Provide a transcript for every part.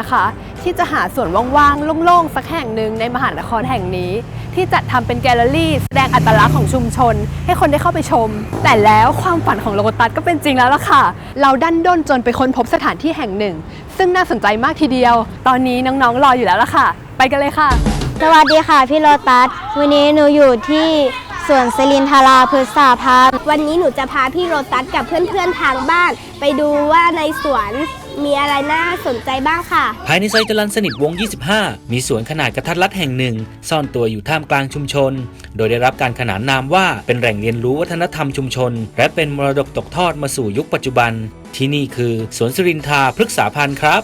นะคะ ที่จะหาส่วนว่างๆโล่งๆสักแห่งหนึ่งในมหานครแห่งนี้ ที่จัดทำเป็นแกลเลอรี่แสดงอัตลักษณ์ของชุมชน ให้คนได้เข้าไปชม แต่แล้วความฝันของโลโกตัสก็เป็นจริงแล้วล่ะค่ะ เราดันด้นจนไปค้นพบสถานที่แห่งหนึ่ง ซึ่งน่าสนใจมากทีเดียว ตอนนี้น้องๆรออยู่แล้วล่ะค่ะ ไปกันเลยค่ะ สวัสดีค่ะพี่โลตัส วันนี้หนูอยู่ที่ สวนสลินทาราพฤกษาพาวันนี้หนูจะพาพี่โรตัสกับเพื่อนๆทางบ้าน ไปดูว่าในสวนมีอะไรน่าสนใจบ้างค่ะ ภายในซอยจรัญสนิทวงศ์25 มีสวนขนาดกระทัดรัดแห่งหนึ่ง ซ่อนตัวอยู่ท่ามกลางชุมชน โดยได้รับการขนานนามว่าเป็นแหล่งเรียนรู้วัฒนธรรมชุมชน และเป็นมรดกตกทอดมาสู่ยุคปัจจุบัน ที่นี่คือสวนสรินทราพฤกษาพันธ์ครับ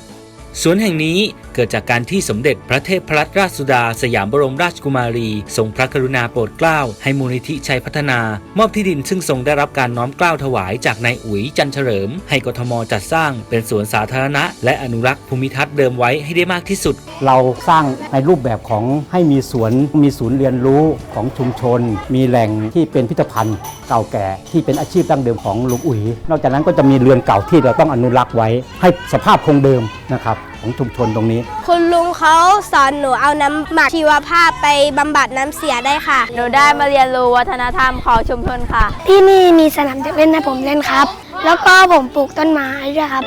สวนแห่งนี้ เกิดจากการที่สมเด็จพระเทพรัตนราชสุดา สยามบรมราชกุมารี ทรงพระกรุณาโปรดเกล้าให้มูลนิธิชัยพัฒนา มอบที่ดินซึ่งทรงได้รับการน้อมเกล้าถวายจากนายอุ๋ยจันเฉลิม ให้กทมจัดสร้างเป็นสวนสาธารณะ และอนุรักษ์ภูมิทัศน์เดิมไว้ให้ได้มากที่สุด เราสร้างในรูปแบบของให้มีสวนมีศูนย์เรียนรู้ของชุมชน มีแหล่งที่เป็นพิพิธภัณฑ์เก่าแก่ที่เป็นอาชีพดั้งเดิมของลุงอุ๋ย นอกจากนั้นก็จะมีเรือนเก่าที่เราต้องอนุรักษ์ไว้ให้สภาพคงเดิมนะครับ ของชุมชนตรงนี้ คุณลุงเขาสอนหนูเอาน้ำหมักชีวภาพไปบำบัดน้ำเสียได้ค่ะ หนูได้มาเรียนรู้วัฒนธรรมของชุมชนค่ะ ที่นี่มีสนามเด็กเล่นให้ผมเล่นครับ แล้วก็ผมปลูกต้นไม้ด้วยครับ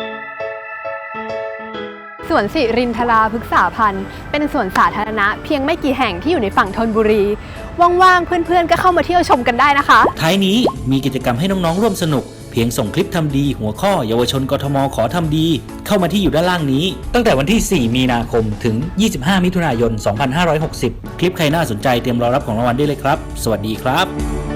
สวนสิรินทราพฤกษาพันธ์เป็นสวนสาธารณะเพียงไม่กี่แห่งที่อยู่ในฝั่งธนบุรี ว่างๆ เพื่อนๆ ก็เข้ามาเที่ยวชมกันได้นะคะ ท้ายนี้มีกิจกรรมให้น้องๆ ร่วมสนุก เพียงส่งคลิปทำดี หัวข้อเยาวชนกทมขอทำดี เข้ามาที่อยู่ด้านล่างนี้ ตั้งแต่วันที่ 4 มีนาคมถึง 25 มิถุนายน 2560 คลิปใครน่าสนใจเตรียมรอรับของรางวัลได้เลยครับ สวัสดีครับ